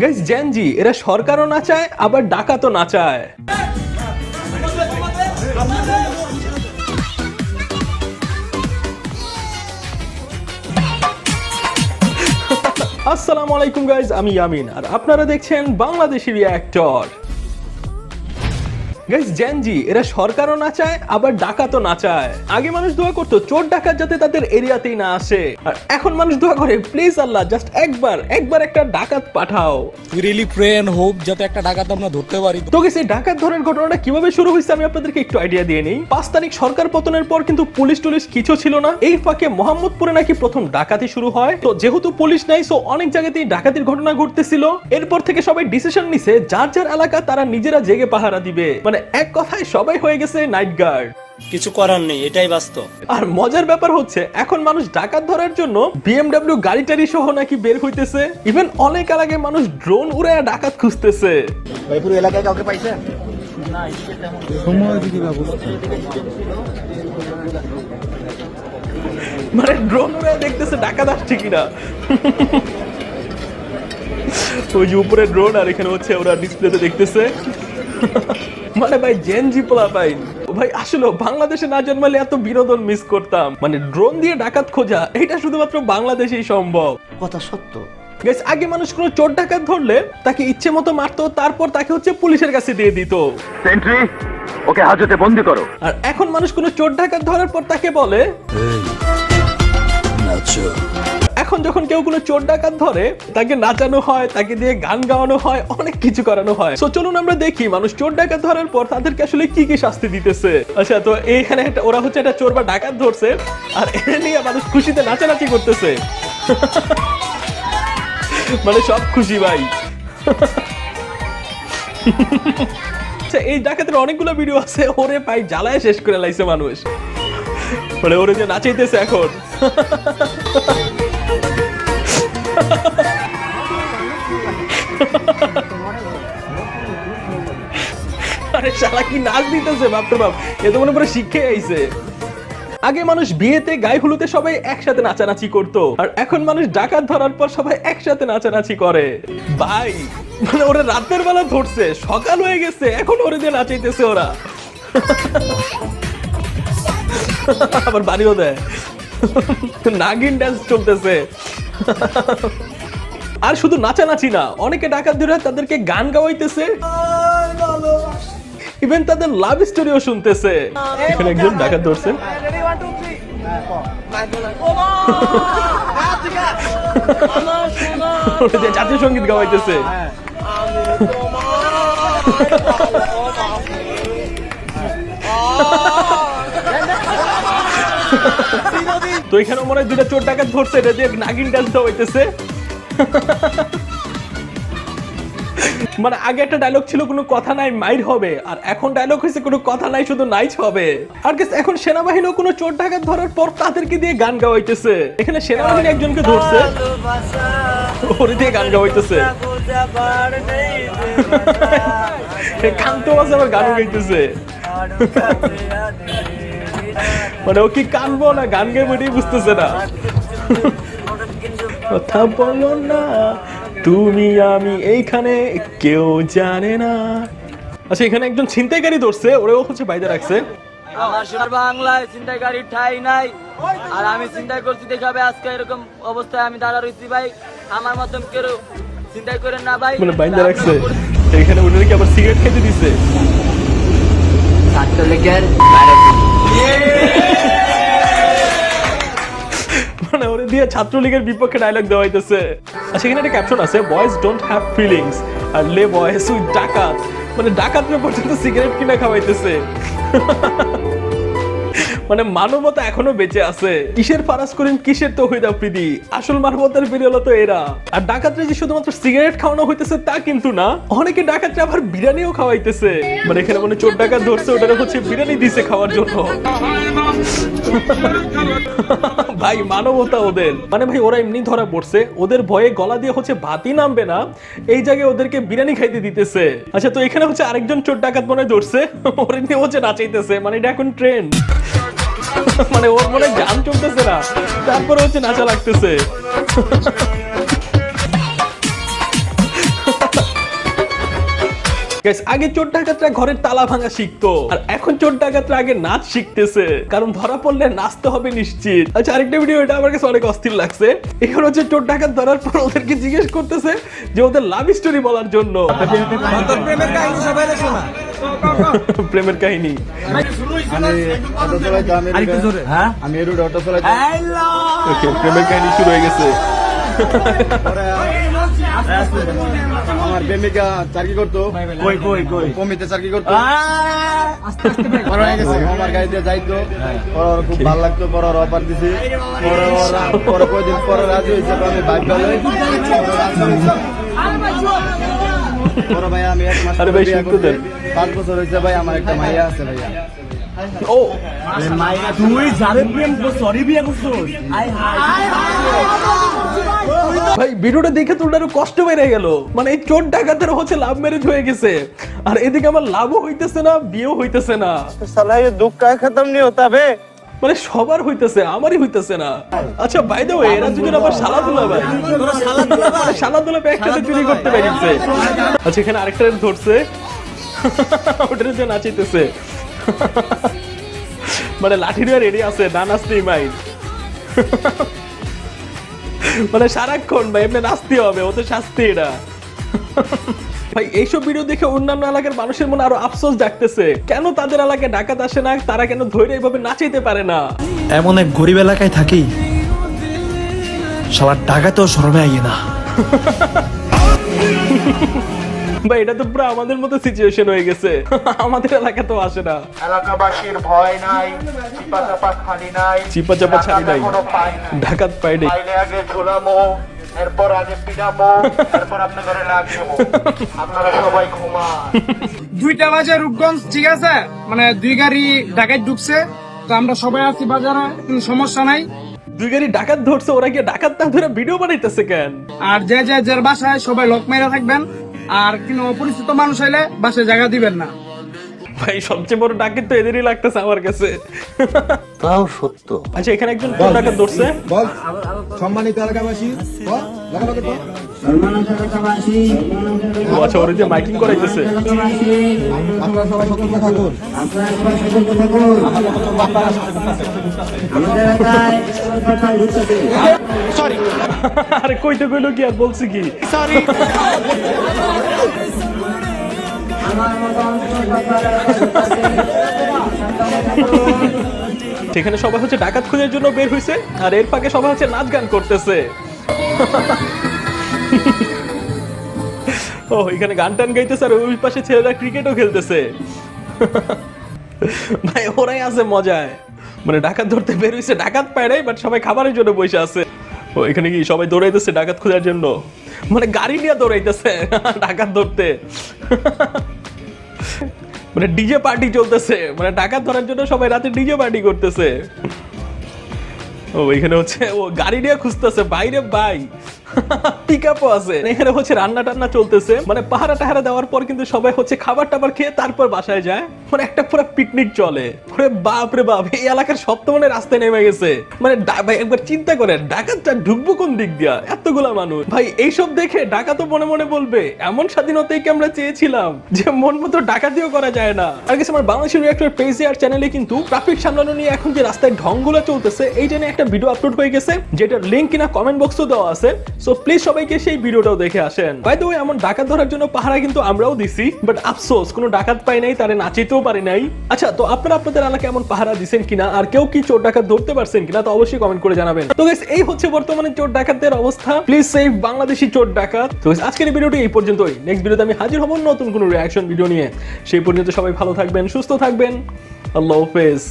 Guys জ্যানজি এরা সরকারও না চায়, আবার ডাকাতও না চায়। আসসালামু আলাইকুম গাইজ আমি ইয়ামিন, আর আপনারা দেখছেন বাংলাদেশি রিয়াক্টর গাইজ জ্যানজি এরা সরকারও না চায় আবার ডাকাতও না চায়। আগে মানুষ দোয়া করতো চোর ডাকাত যাতে তাদের এরিয়াতেই না আসে। আর এখন মানুষ দোয়া করে প্লিজ আল্লাহ জাস্ট একবার একবার একটা ডাকাত পাঠাও। রিয়েলি প্রে এন্ড হোপ যাতে একটা ডাকাত আমরা ধরতে পারি। তো গেছে ডাকাত ধরনের ঘটনাটা কীভাবে শুরু হয়েছে আমি আপনাদেরকে একটু আইডিয়া দিয়ে নেই। পাঁচ তারিখ সরকার পতনের পর কিন্তু পুলিশ টুলিশ কিছু ছিল না। এই ফাঁকে মোহাম্মদপুরে নাকি প্রথম ডাকাতি শুরু হয়। তো যেহেতু পুলিশ নাই সো অনেক জায়গাতেই ডাকাতির ঘটনা ঘটতেছিল। এরপর থেকে সবাই ডিসিশন নিছে যার যার এলাকা তারা নিজেরা জেগে পাহারা দিবে। মানে এক কথায় সবাই হয়ে গেছে নাইট গার্ড কিছু করার নেই এটাই বাস্তব। আর মজার ব্যাপার হচ্ছে এখন মানুষ ডাকাত ধরার জন্য বিএমডব্লিউ গাড়ি টাড়ি সহ নাকি বের হইতেছে। ইভেন অনেক আগে মানুষ ড্রোন উড়ে ডাকাত খুঁজতেছে। পুরো এলাকায় কাউকে পাইছেন মানে ড্রোন উড়ে দেখতেছে ডাকাত আসছে কিনা? ওই যে উপরে ড্রোন আর এখানে হচ্ছে ওরা ডিসপ্লেতে দেখতেছে। মানে ভাই জেনজি পোলা ভাই। ভাই আসলে বাংলাদেশে না জন্মালে এত বিনোদন মিস করতাম। মানে ড্রোন দিয়ে ডাকাত খোঁজা এটা শুধুমাত্র বাংলাদেশেই সম্ভব। কথা সত্য। Guys, আগে মানুষ কোনো চোর ডাকাত ধরলে তাকে ইচ্ছে মতো মারতো তারপর তাকে হচ্ছে পুলিশের কাছে দিয়ে দিত। সেন্ট্রি ওকে হাজতে বন্দি করো। আর এখন মানুষ কোনো চোর ডাকাত ধরার পর তাকে বলে এখন যখন কেউ কোনো চোর ডাকাত ধরে, তাকে নাচানো হয়, তাকে দিয়ে গান গাওয়ানো হয়, অনেক কিছু করানো হয়। তো চলুন আমরা দেখি মানুষ চোর ডাকাত ধরার পর তাদেরকে আসলে কি কি শাস্তি দিতেছে। আচ্ছা তো এইখানে একটা, ওরা হচ্ছে একটা চোর বা ডাকাত ধরছে, আর এটা নিয়ে মানুষ খুশিতে নাচানাচি করতেছে। মানে সব খুশি ভাই। আচ্ছা এই ডাকাতের অনেকগুলো ভিডিও আছে, ওরে পাই জ্বালায় শেষ করে লাইছে মানুষ। মানে ওরে যে নাচাইতেছে এখন। আরে শালা, কি নাচ দিতেছে বাপরে বাপ। এ তো মনে করে শিখে আইছে। আগে মানুষ বিয়েতে গায়ে হলুদে সবাই একসাথে নাচানাচি করত, আর এখন মানুষ ডাকাত ধরার পর সবাই একসাথে নাচানাচি করে। ভাই মানে ওরা রাতের বেলা ধরছে, সকাল হয়ে গেছে, এখন ওরে দিয়ে নাচাইতেছে ওরা। আবার বাড়িও দেয়। নাগিন ডান্স চলতেছে। আর শুধু নাচানাচি না, অনেকে ডাকাত ধরে তাদেরকে গান গাওয়াইতেছে। ইভেন তাদের লাভ স্টোরিও শুনতেছে। এখানে একজন ডাকাত ধরছে। জাতীয় সংগীত গাওয়াইতেছে। তো এখানে মনে হয় দুটা চোর ডাকাত ধরছে, এটা দিয়ে নাগিন ডান্স হইতেছে মানে আগে একটা ডায়লগ ছিল কোনো কথা নাই মাইর হবে। আর এখন ডায়লগ হয়েছে কোনো কথা নাই শুধু নাইচ হবে। আর guys, এখন সেনাবাহিনীও কোনো চোর ডাকাত ধরার পর তাদেরকে দিয়ে গান গাওয়াইতেছে। এখানে সেনাবাহিনী একজনকে ধরছে। ওরে দিয়ে গান গাওয়াইতেছে। কানতে আছে আবার গান গাইতেছে। মানে ও কি কানবো না গান গাইবো বুঝতেছে না। কথা বলো না তুমি আমি এইখানে কেউ জানে না। আচ্ছা এখানে একজন ছিনতাইকারী ধরছে ওরেও হচ্ছে বাইরে রাখছে। আমার সোনার বাংলায় গাড়ির ঠাই নাই আর আমি চিন্তাই করছি দেখাবে আজকে এরকম অবস্থায় আমি দাঁড়া রয়েছি ভাই। আমার মতন কেউ চিন্তাই করেন না ভাই। মানে বাইন্দা রাখছে। এখানে উনি কি আবার সিগারেট খেতে দিছে? মানে দিয়ে ছাত্রলীগের বিপক্ষে ডায়লগ দেওয়া হইতেছে। আর সেখানে একটা ক্যাপশন আছে বয়েজ ডোন্ট হ্যাভ ফিলিংস আর লে বয়েজ উইথ ডাকাত। মানে ডাকাতরা পর্যন্ত সিগারেট কিনা খাওয়াইতেছে। মানে মানবতা এখনও বেঁচে আছে। কিসের ফারাস করিম, কিসের তো হইদা প্রীতি আসল মানবতার হলো তো এরা। আর ডাকাতরে যে শুধুমাত্র সিগারেট খাওয়ানো হইতেছে তা কিন্তু না, অনেকে ডাকাতরে আবার বিরিয়ানিও খাওয়াইতেছে। মানে এখানে মানে চোর ডাকাত ধরছে, ওটারে হচ্ছে বিরিয়ানি দিছে খাওয়ার জন্য। ভাই, মানবতা ওদের। মানে ভাই, ওরা এমনি ধরা পড়ছে, ওদের ভয়ে গলা দিয়ে হচ্ছে ভাতই নামবে না, এই জায়গায় ওদেরকে বিরিয়ানি খাইতে দিতেছে। আচ্ছা তো এখানে হচ্ছে আরেকজন চোর ডাকাত মনে ধরছে, ওরে নিয়ে হচ্ছে নাচাইতেছে মানে এটা এখন ট্রেন্ড মানে ওর মনে গান চলতেছে না। তারপরে হচ্ছে নাচা লাগতেছে। আগে চোর ডাকাতরা ঘরের তালা ভাঙা শিখতো, আর এখন চোর ডাকাতরা আগে নাচ শিখতেছে। কারণ ধরা পড়লে নাচতে হবে নিশ্চিত। আচ্ছা আরেকটা ভিডিও এটা আমার কাছে অনেক অস্থির লাগছে। এখানে হচ্ছে চোর ডাকাত ধরার পর ওদেরকে জিজ্ঞেস করতেছে যে ওদের লাভ স্টোরি বলার জন্য। প্রেমের কাহিনী। আমি হ্যাঁ আমি অটো চালাইতো ওকে প্রেমের কাহিনী শুরু হয়ে গেছে। আমার প্রেমিকা চাকরি করতো। কই কই কই? কমিতে চাকরি করতো। বড় হয়ে গেছে। আমার গাড়ি দিয়ে যাইতো। পরে খুব ভালো লাগতো। পরে অফার দিছি। পরে পরে কয়দিন পরে রাজি হয়েছে আমি বাইক আরে ভাই শুনতে দেন পাঁচ বছর হয়েছে ভাই আমার একটা মাইয়া আছে ভাইয়া। ও আচ্ছা, মাইয়া তুই যারে প্রেম সরি বিয়া ভাই ভিডিওটা দেখে তো আরও কষ্ট বেড়ে গেল। মানে এই চোর ডাকাতের হচ্ছে লাভ ম্যারেজ হয়ে গেছে। আর এদিকে আমার লাভও হইতেছে না বিয়েও হইতেছে না। সালাই দুঃখ খতম নিয়ে হতাবে? মানে সবার হইতেছে আমারই হইতেছে না। আচ্ছা বাই দ্য ওয়ে এরা দুজন আবার সালাদুল্লাহ ভাই সালাদুল্লাহ ভাই একসাথে চুরি করতে পেরেছে আচ্ছা এখানে আরেকটা ধরছে। ওটার যে নাচিতেছে। মানে লাঠি নিয়ে রেডি আছে না নাচতেই মাই মানে সারাক্ষণ ভাই এমনি নাচতে হবে ও তো শাস্তি এটা ভাই এইসব ভিডিও দেখে অন্যান্য এলাকার মানুষের মনে আরও আফসোস ডাকতেছে কেন তাদের এলাকায় ডাকাত আসে না? তারা কেন ধৈর্য এইভাবে নাচাইতে পারে না? এমন এক গরিব এলাকায় থাকি সবার টাকাতেও শরমে আইয়ে না। ভাই এটা তো পুরো আমাদের মতো সিচুয়েশন হয়ে গেছে। আমাদের এলাকা তো আসে না। এলাকাবাসীর ভয় নাই চিপা চাপা খালি নাই চিপা চাপা ছাড়ি নাই। কোনো পাই নাই। ডাকাত পাই আগে ঝুলামো। এরপর আগে পিটামো এরপর আপনাদের লাগবো। আপনারা সবাই ঘুমান। দুইটা বাজে রূপগঞ্জ ঠিক আছে? মানে দুই গাড়ি ঢাকায় ঢুকছে তো আমরা সবাই আছি বাজারে কোনো সমস্যা নাই। দুই গাড়ি ডাকাত ধরছে ওরা গিয়ে ডাকাত না ধরে ভিডিও বানাইতেছে কেন? আর যে যে যার বাসায় সবাই লক মেরে থাকবেন আর কোনো অপরিচিত মানুষ হইলে বাসায় জায়গা দিবেন না। ভাই সবচেয়ে বড় ডাকাত তো এদেরই লাগতেছে আমার কাছে। তাও সত্য। আচ্ছা এখানে একজন কোন ডাকাত ধরছে? বল। সম্মানিত এলাকাবাসী বল। আচ্ছা ওর যে মাইকিং করাইতেছে। আপনারা সবাই সতর্ক থাকুন। আরে কইতে কইলো কি আর বলছি কি? সেখানে সবাই হচ্ছে ডাকাত খোঁজার জন্য বের হয়েছে আর এর ফাঁকে সবাই হচ্ছে নাচ গান করতেছে। ও এখানে গান টান গাইতেছে, আর ওই পাশে ছেলেরা ক্রিকেটও খেলতেছে। ভাই, ওরাই আছে মজায়। মানে ডাকাত ধরতে বের হয়েছে ডাকাত পায় নাই বাট সবাই খাবারের জন্য বসে আছে। এখানে কি সবাই দৌড়াইতেছে ডাকাত খোঁজার জন্য? মানে গাড়ি নিয়ে দৌড়াইতেছে, ডাকাত ধরতে। মানে ডিজে পার্টি চলতেছে মানে ডাকাত ধরার জন্য সবাই রাতে ডিজে পার্টি করতেছে। ও, এখানে হচ্ছে, ও, গাড়ি নিয়ে খুঁজতেছে বাইরে বাই পিক আছে। এখানে হচ্ছে রান্না টান্না চলতেছে। মানে পাহারা টাহারা দেওয়ার পর কিন্তু সবাই হচ্ছে খাবার টাবার খেয়ে তারপর বাসায় যায়। মানে একটা পুরো পিকনিক চলে। ওরে বাপ রে বাপ, এই এলাকার মানে রাস্তায় নেমে গেছে। মানে ভাই, একবার চিন্তা ডাকাতটা ঢুকবো কোন দিক দিয়া? এতগুলা মানুষ। ভাই, এইসব দেখে ডাকাত তো মনে মনে বলবে, এমন স্বাধীনতাই কি আমরা চেয়েছিলাম যে মন মতো ডাকাতিও করা যায় না? আর কিছু আমার বাংলাদেশের রিয়াক্টর পেজে আর চ্যানেলে কিন্তু ট্রাফিক সামলানো নিয়ে এখন যে রাস্তায় ঢংগুলো চলতেছে, এই জন্য একটা ভিডিও আপলোড হয়ে গেছে, যেটার লিঙ্ক কিনা কমেন্ট বক্সও দেওয়া আছে। সো প্লিজ সবাইকে সেই ভিডিওটাও দেখে আসেন। বাই দ্য ওয়ে এমন ডাকাত ধরার জন্য পাহারা কিন্তু আমরাও দিছি বাট আফসোস কোনো ডাকাত পাই নাই তারে নাচিতেও পারি নাই। আচ্ছা তো আপনারা আপনাদের এলাকায় এমন পাহারা দিছেন কিনা আর কেউ কি চোর ডাকাত ধরতে পারছেন কিনা তো অবশ্যই কমেন্ট করে জানাবেন। তো guys, এই হচ্ছে বর্তমানে চোর ডাকাতদের অবস্থা। প্লিজ সেভ বাংলাদেশি চোর ডাকাত। তো আজকের ভিডিওটি এই পর্যন্তই। নেক্সট ভিডিওতে আমি হাজির হব নতুন কোনো রিয়াকশন ভিডিও নিয়ে। সেই পর্যন্ত সবাই ভালো থাকবেন সুস্থ থাকবেন। আল্লাহ হাফেজ।